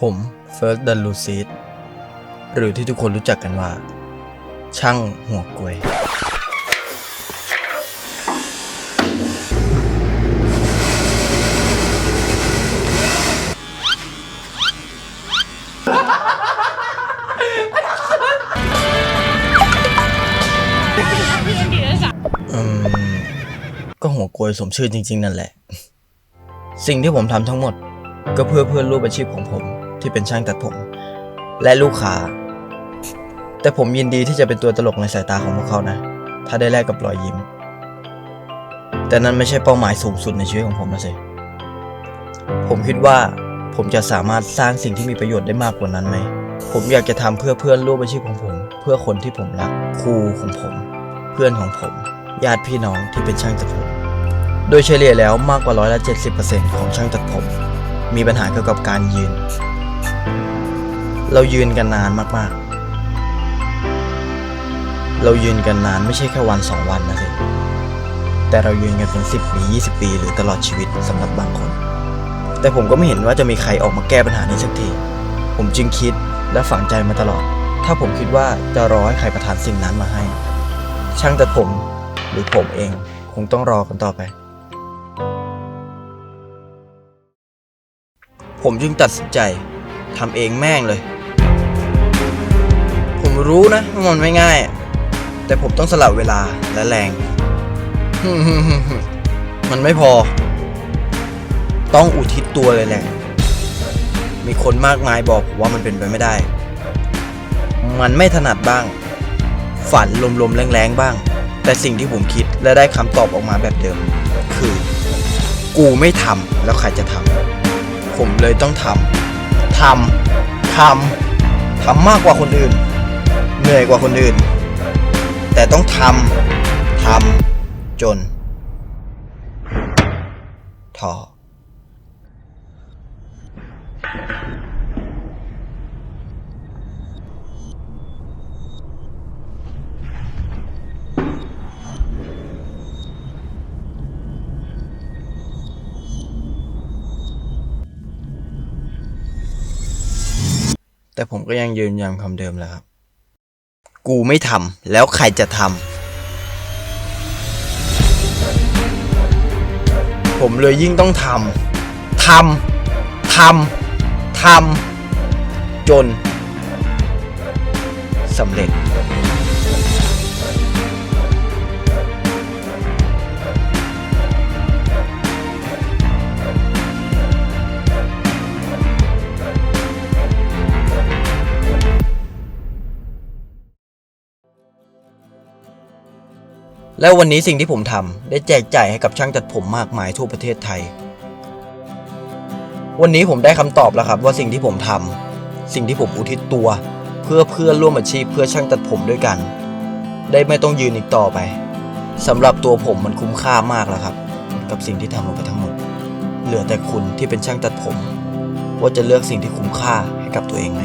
ผมเฟิร์สดันลูซีดหรือที่ทุกคนรู้จักกันว่า ช่างหัวกลวย อืม ก็หัวกลวยสมชื่อจริง ๆ นั่นแหละ สิ่งที่ผมทำทั้งหมด ก็เพื่อเพื่อนรูปอาชีพของผม ที่เป็นช่างตัดผม และลูกค้า แต่ผมยินดีที่จะเป็นตัวตลกในสายตาของพวกเขานะ ถ้าได้แลกกับรอยยิ้ม แต่นั้นไม่ใช่เป้าหมายสูงสุดในชีวิตของผมนะสิผมคิดว่าผมจะสามารถสร้างสิ่งที่มีประโยชน์ได้มากกว่านั้นไหม ผมอยากจะทำเพื่อเพื่อนร่วมอาชีพของผม เพื่อคนที่ผมรักครูของผม เพื่อนของผม ญาติพี่น้องที่เป็นช่างตัดผม โดยเฉลี่ยแล้วมากกว่าร้อยละ70%ของช่างตัดผม มีปัญหาเกี่ยวกับการยืน เรายืนกันนานมากๆ เรายืนกันนานไม่ใช่แค่วันสองวันนะสิแต่เรายืนกันเป็น10ปี20ปีหรือตลอดชีวิตสำหรับบางคน แต่ผมก็ไม่เห็นว่าจะมีใครออกมาแก้ปัญหานี้สักที ผมจึงคิดและฝังใจมาตลอด ถ้าผมคิดว่าจะรอให้ใครประทานสิ่งนั้นมาให้ ช่างแตัดผมหรือผมเองคงต้องรอกันต่อไป ผมจึงตัดสินใจทำเองแม่งเลย รู้นะว่ามันไม่ง่าย แต่ผมต้องสละเวลาและแรง มันไม่พอ ต้องอุทิศตัวเลยแหละ มีคนมากมายบอกผมว่ามันเป็นไปไม่ได้ มันไม่ถนัดบ้าง ฝันลมๆแรงๆบ้าง แต่สิ่งที่ผมคิดและได้คำตอบออกมาแบบเดิม คือ กูไม่ทำแล้วใครจะทำผมเลยต้องทำทำทำทำมากกว่าคนอื่น เหนื่อยกว่าคนอื่น แต่ต้องทำทำจนท้อแต่ผมก็ยังยืนยันคำเดิมแหละครับ กูไม่ทำแล้วใครจะทำผมเลยยิ่งต้องทำทำทำทำจนสำเร็จ แล้ววันนี้สิ่งที่ผมทำได้แจกจ่ายให้กับช่างตัดผมมากมายทั่วประเทศไทย วันนี้ผมได้คำตอบแล้วครับว่าสิ่งที่ผมทำสิ่งที่ผมอุทิศตัว เพื่อเพื่อนร่วมอาชีพเพื่อช่างตัดผมด้วยกัน ได้ไม่ต้องยืนอีกต่อไปสำหรับตัวผมมันคุ้มค่ามากแล้วครับ กับสิ่งที่ทำลงไปทั้งหมด เหลือแต่คุณที่เป็นช่างตัดผม ว่าจะเลือกสิ่งที่คุ้มค่าให้กับตัวเองไหม